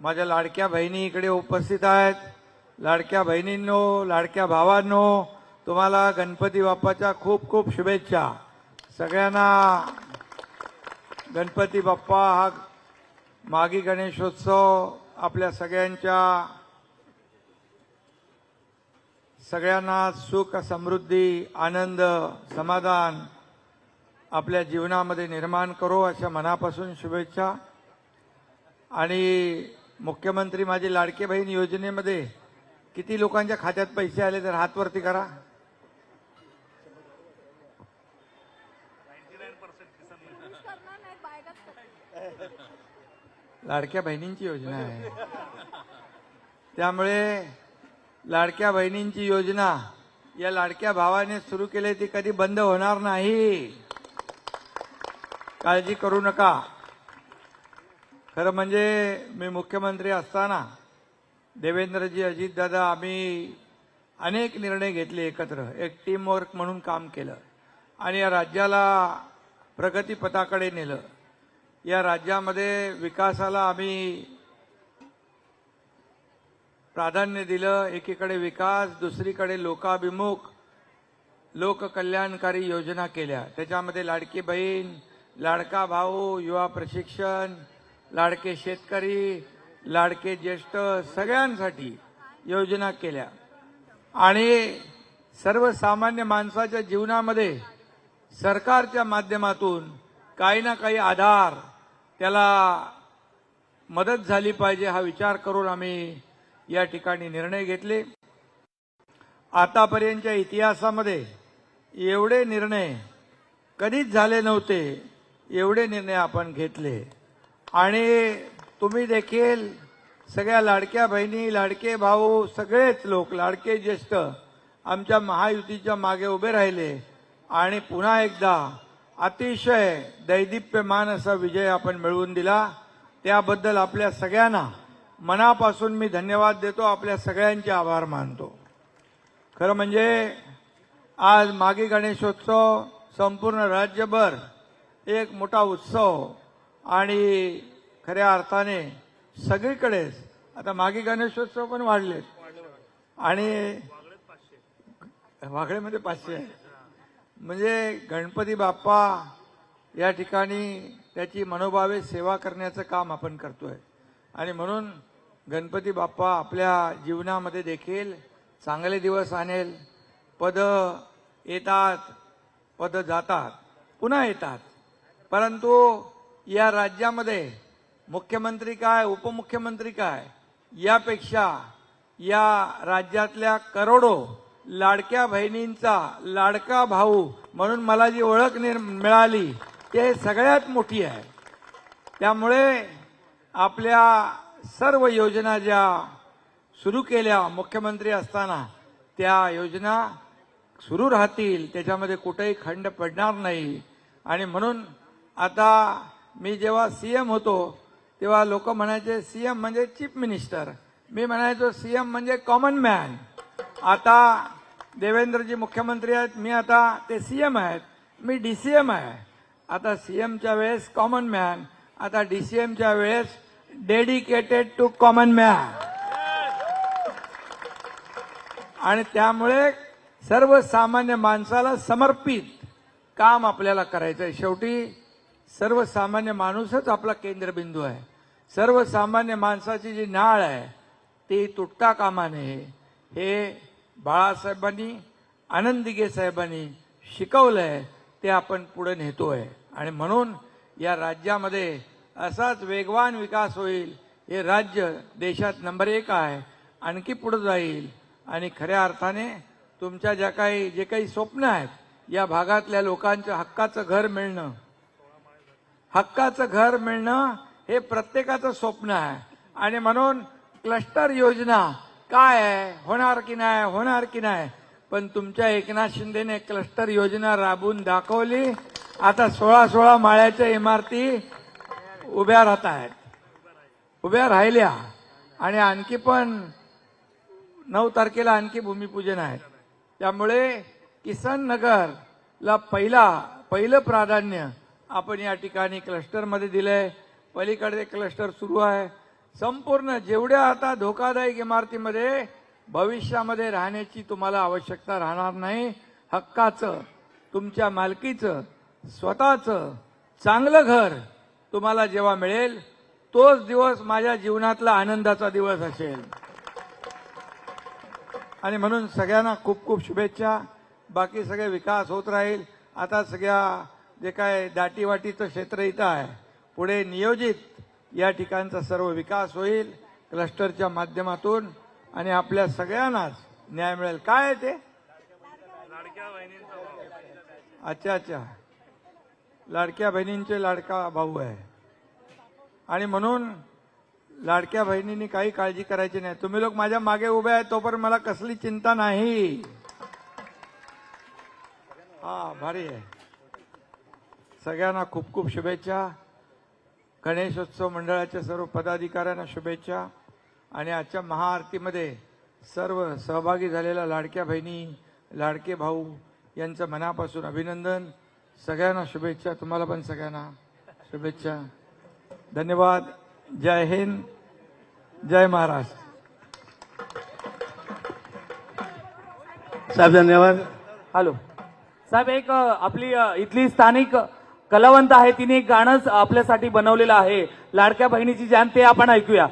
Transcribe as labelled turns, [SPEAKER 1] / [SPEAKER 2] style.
[SPEAKER 1] माझ्या लाडक्या बहिणी इकडे उपस्थित आहेत. लाडक्या बहिणींनो लाडक्या भावांनो तुम्हाला गणपती बाप्पाच्या खूप खूप शुभेच्छा. सगळ्यांना गणपती बाप्पा हा मागी गणेशोत्सव आपल्या सगळ्यांच्या सगळ्यांना सुख समृद्धी आनंद समाधान आपल्या जीवनामध्ये निर्माण करो अशा मनापासून शुभेच्छा. आणि मुख्यमंत्री माझी लाडके बहीण योजनेमध्ये किती लोकांच्या खात्यात पैसे आले तर हात वरती करा? लाडक्या बहिणींची योजना आहे. त्यामुळे लाडक्या बहिणींची योजना या लाडक्या भावाने सुरू केली ती कधी बंद होणार नाही. काळजी करू नका. खरं म्हणजे मी मुख्यमंत्री असताना देवेंद्रजी अजितदादा आम्ही अनेक निर्णय घेतले एकत्र. एक टीमवर्क म्हणून काम केलं. आणि या राज्याला प्रगतीपथाकडे नेलं. या राज्यामध्ये विकासाला आम्ही प्राधान्य दिलं. एकीकडे विकास दुसरीकडे लोकाभिमुख लोककल्याणकारी योजना केल्या. त्याच्यामध्ये लाडकी बहीण लाडका भाऊ युवा प्रशिक्षण लाडके शेतकरी लाडके ज्येष्ठ सगळ्यांसाठी योजना केल्या. आणि सर्वसामान्य माणसाच्या जीवनामध्ये सरकारच्या माध्यमातून काही ना काही आधार त्याला मदत झाली पाहिजे हा विचार करून आम्ही या ठिकाणी निर्णय घेतले. आतापर्यंतच्या इतिहासामध्ये एवढे निर्णय कधीच झाले नव्हते एवढे निर्णय आपण घेतले. आणि तुम्ही देखील सगळ्या लाडक्या बहिणी लाडके भाऊ सगळेच लोक लाडके ज्येष्ठ आमच्या महायुतीच्या मागे उभे राहिले आणि पुन्हा एकदा अतिशय दैदिप्यमान असा विजय आपण मिळवून दिला. त्याबद्दल आपल्या सगळ्यांना मनापासून मी धन्यवाद देतो. आपल्या सगळ्यांचे आभार मानतो. खरं म्हणजे आज मागे गणेशोत्सव संपूर्ण राज्यभर एक मोठा उत्सव आणि खऱ्या अर्थाने सगळीकडेच आता मागे गणेशोत्सव पण वाढलेत. आणि वागळेमध्ये पाचशे आहे. म्हणजे गणपती बाप्पा या ठिकाणी त्याची मनोभावे सेवा करण्याचं काम आपण करतोय. आणि म्हणून गणपती बाप्पा आपल्या जीवनामध्ये देखील चांगले दिवस आणेल. पद येतात पद जातात पुन्हा येतात. परंतु या राज्यामध्ये मुख्यमंत्री काय उपमुख्यमंत्री काय यापेक्षा या राज्यातल्या करोडो लाडक्या बहिणींचा लाडका भाऊ म्हणून मला जी ओळख निर् मिळाली ते सगळ्यात मोठी आहे. त्यामुळे आपल्या सर्व योजना ज्या सुरू केल्या मुख्यमंत्री असताना त्या योजना सुरू राहतील त्याच्यामध्ये कुठेही खंड पडणार नाही. आणि म्हणून आता मी जेव्हा सी एम होतो तेव्हा लोक म्हणायचे सी एम म्हणजे चीफ मिनिस्टर. मी म्हणायचो सी एम म्हणजे कॉमन मॅन. आता देवेंद्रजी मुख्यमंत्री आहेत मी आता ते सी एम आहेत. मी डी सी एम आहे. आता सी एमच्या वेळेस कॉमन मॅन आता डी सी एमच्या वेळेस डेडिकेटेड टू कॉमन मॅन. आणि त्यामुळे सर्वसामान्य माणसाला समर्पित काम आपल्याला करायचं आहे शेवटी सर्वसामान्य माणूसच आपला केंद्रबिंदू आहे. सर्वसामान्य माणसाची जी नाळ आहे ती तुटता कामा नये हे बाळासाहेबांनी आनंद साहेबांनी शिकवलं आहे ते आपण पुढे आहे आणि म्हणून या राज्यामध्ये असाच वेगवान विकास होईल. हे राज्य देशात नंबर एक आहे आणखी पुढे जाईल. आणि खऱ्या अर्थाने तुमच्या ज्या काही जे काही स्वप्न आहेत या भागातल्या लोकांच्या हक्काचं घर मिळणं हक्काचं घर मिळणं हे प्रत्येकाचं स्वप्न आहे. आणि म्हणून क्लस्टर योजना काय आहे? होणार की नाही? होणार की नाही? पण तुमच्या एकनाथ शिंदेने क्लस्टर योजना राबवून दाखवली. आता सोळा सोळा माळ्याच्या इमारती उभ्या राहत आहेत. उभ्या राहिल्या. आणि आणखी पण नऊ तारखेला आणखी भूमिपूजन आहे. त्यामुळे किसन नगरला पहिला पहिलं प्राधान्य आपण या ठिकाणी क्लस्टरमध्ये दिलं आहे पलीकडे क्लस्टर सुरू आहे. संपूर्ण जेवढ्या आता धोकादायक इमारतीमध्ये भविष्यामध्ये राहण्याची तुम्हाला आवश्यकता राहणार नाही. हक्काचं तुमच्या मालकीचं स्वतःचं चांगलं घर तुम्हाला जेव्हा मिळेल तोच दिवस माझ्या जीवनातला आनंदाचा दिवस असेल. आणि म्हणून सगळ्यांना खूप खूप शुभेच्छा. बाकी सगळे विकास होत राहील. आता सगळ्या जे काय दाटीवाटीचं क्षेत्र इथं आहे पुढे नियोजित या ठिकाणचा सर्व विकास होईल क्लस्टरच्या माध्यमातून आणि आपल्या सगळ्यांनाच न्याय मिळेल. काय आहे ते? अच्छा अच्छा. लाडक्या बहिणींचे लाडका भाऊ आहे. आणि म्हणून लाडक्या बहिणींनी काही काळजी करायची नाही. तुम्ही लोक माझ्या मागे उभे आहेत तोपर्यंत मला कसली चिंता नाही. हा भारी आहे. सगळ्यांना खूप खूप शुभेच्छा. गणेशोत्सव मंडळाच्या सर्व पदाधिकाऱ्यांना शुभेच्छा. आणि आजच्या महाआरतीमध्ये सर्व सहभागी झालेल्या लाडक्या बहिणी लाडके भाऊ यांचं मनापासून अभिनंदन. सगळ्यांना शुभेच्छा. तुम्हाला पण सगळ्यांना शुभेच्छा. धन्यवाद. जय हिंद. जय महाराष्ट्र.
[SPEAKER 2] साहेब धन्यवाद.
[SPEAKER 3] हॅलो. साहेब एक आपली इथली स्थानिक कलावंत आहे तिने एक गाणंच आपल्यासाठी बनवलेलं आहे. लाडक्या बहिणीची जान ते आपण ऐकूया.